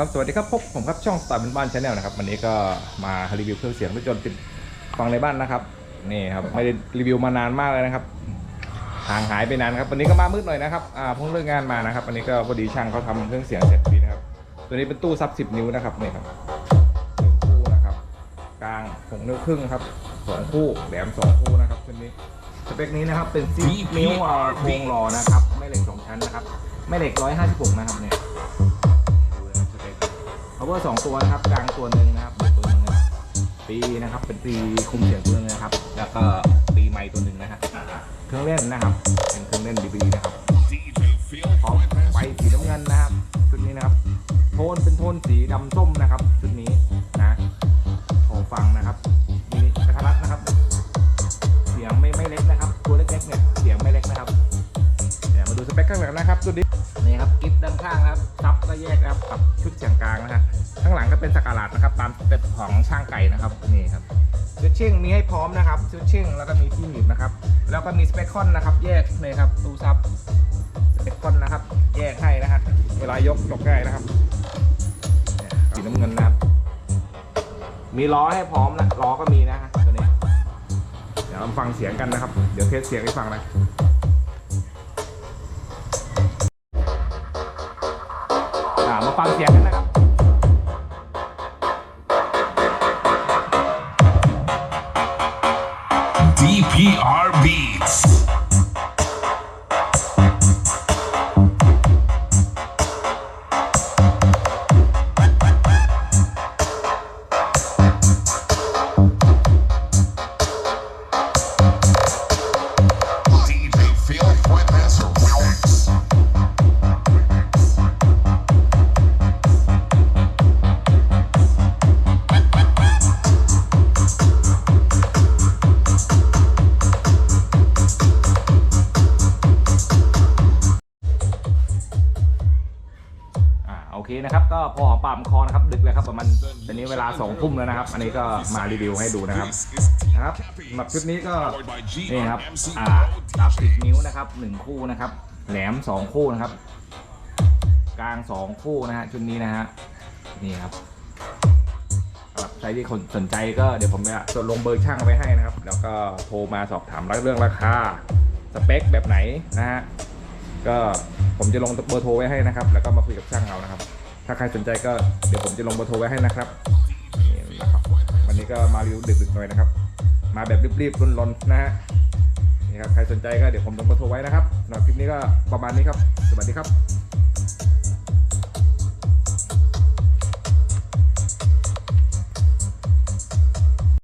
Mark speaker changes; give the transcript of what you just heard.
Speaker 1: ครับสวัสดีครับพบผมครับช่องสตาร์เป็นบ้านชาแนลนะครับวันนี้ก็มารีวิวเครื่องเสียงรถยนต์ติดฟังในบ้านนะครับนี่ครับไม่ได้รีวิวมานานมากเลยนะครับห่างหายไปนานครับวันนี้ก็มามืดหน่อยนะครับอ่าเพิ่งเลิกงานมานะครับวันนี้ก็พอดีช่างเขาทำเครื่องเสียงเสร็จดีนะครับตัวนี้เป็นตู้ซับ10 นิ้วนะครับนี่ครับหนึ่งคู่นะครับกลางหกนิ้วครึ่งครับสองคู่แหลมสองคู่นะครับตัวนี้สเปคนี้นะครับเป็นซินิ้วอ่าโครงหล่อนะครับไม่เหล็กสองชั้นนะครับไม่เหล็ก156นะครับเนี่ย power สองตัวนะครับกลางตัวหนึ่งนะครับเบสตัวหนึ่งนะครับปีนะครับเป็นปีคุมเสียงตัวหนึงนะครับ แล้วก็ปีไม้ตัวหนึ่งนะฮะเครื่องเล่นนะครับ เป็นเครื่องเล่นดีๆนะครับพร้อมไฟสีน้ำเงินนะครับชุดนี้นะครับ โทนเป็นโทนสีดำส้มนะครับ ชุดนี้นะขอฟังนะครับ ตัวนี้นี่ครับกิฟด้านข้างนะครับซับก็แยกนะครับกับชุดเสียงกลางนะฮะข้างหลังก็เป็นสกาลาดนะครับ ตามสเต็ปของช่างไก่นะครับนี่ครับชุดเชิ่งมีให้พร้อมนะครับชุดเชิ่งแล้วก็มีที่หนีบนะครับ แล้วก็มีสเปคคอนนะครับ แยกเลยครับตู้ซับสเปคคอนนะครับ แยกให้นะฮะเวลายกยกง่ายนะครับสีน้ำเงินนะครับ มีล้อให้พร้อมนะล้อก็มีนะฮะตัวนี้เดี๋ยวมาฟังเสียงกันนะครับ เดี๋ยวเทสเสียงให้ฟังนะ ฟังเสียงกันนะครับ
Speaker 2: DPR Beats.
Speaker 1: อ่าโอเคนะครับ ก็พอหอมปากหอมคอนะครับ ดึกเลยครับประมาณตอนนี้เวลาสองทุ่มแล้วนะครับ อันนี้ก็มารีวิวให้ดูนะครับนะครับสำหรับชุดนี้ก็นี่ครับอ่ารับสิบนิ้วนะครับหนึ่งคู่นะครับ แหลมสองคู่นะครับ กลางสองคู่นะฮะชุดนี้นะฮะนี่ครับสำหรับใครที่คนสนใจก็เดี๋ยวผมจะจดลงเบอร์ช่างไว้ให้นะครับ แล้วก็โทรมาสอบถามเรื่องราคา สเปคแบบไหนนะฮะ ก็ผมจะลงเบอร์โทรไว้ให้นะครับ แล้วก็มาคุยกับช่างเรานะครับ ถ้าใครสนใจก็เดี๋ยวผมจะลงเบอร์โทรไว้ให้นะครับนี่นะครับวันนี้ก็มารีวิวดึกๆหน่อยนะครับ มาแบบรีบๆรุนๆนะฮะนี่ครับใครสนใจก็เดี๋ยวผมลงเบอร์โทรไว้นะครับสำหรับคลิปนี้ก็ประมาณนี้ครับ สวัสดีครับ